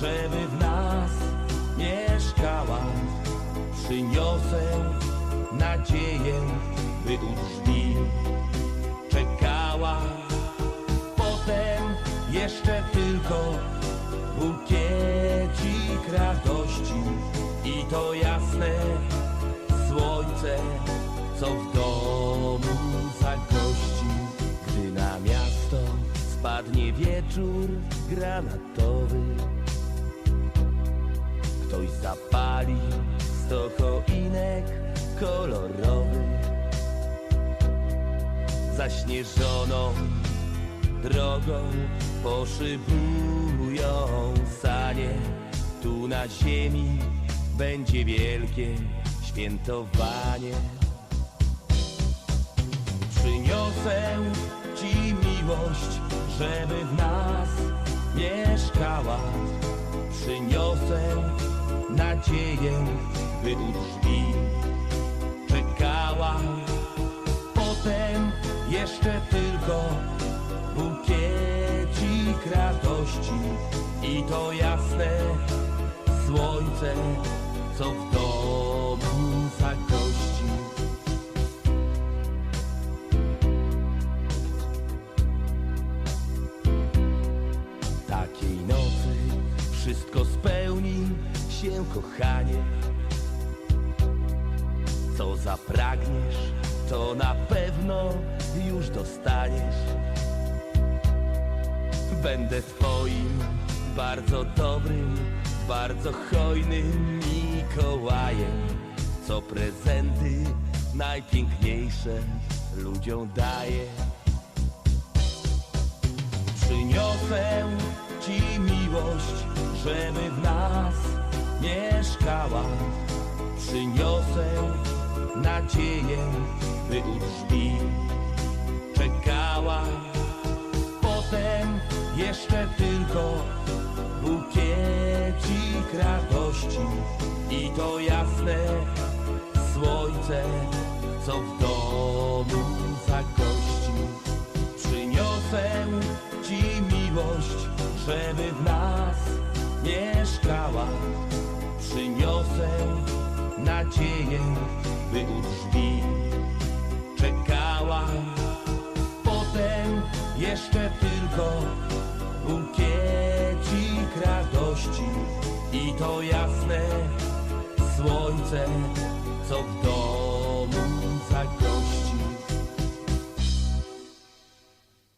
żeby w nas mieszkała. Przyniosę nadzieję, by u drzwi czekała. Potem jeszcze tylko bukiecik radości i to jasne słońce, co w domu zagości, gdy na miasto spadnie wieczór granatowy. Ktoś zapali sto choinek kolorowych Zaśnieżoną drogą poszybują sanie Tu na ziemi będzie wielkie świętowanie. Przyniosę Ci miłość, żeby w nas mieszkała. Przyniosę nadzieję, by u drzwi czekała. Potem jeszcze tylko bukiecik radości i to jasne słońce, co w domu zagości. Takiej nocy wszystko spełni się, kochanie. Co zapragniesz, to na pewno już dostaniesz. Będę twoim bardzo dobrym, bardzo hojnym Mikołajem, co prezenty najpiękniejsze ludziom daje. Przyniosę Ci miłość, żeby w nas mieszkała. Przyniosę nadzieję, by u drzwi czekała. Potem jeszcze tylko bukiecik radości i to jasne słońce, co w domu zagości. Przyniosę Ci miłość, żeby mieszkała. Przyniosę nadzieję, by u drzwi czekała. Potem jeszcze tylko bukiecik radości i to jasne słońce, co w domu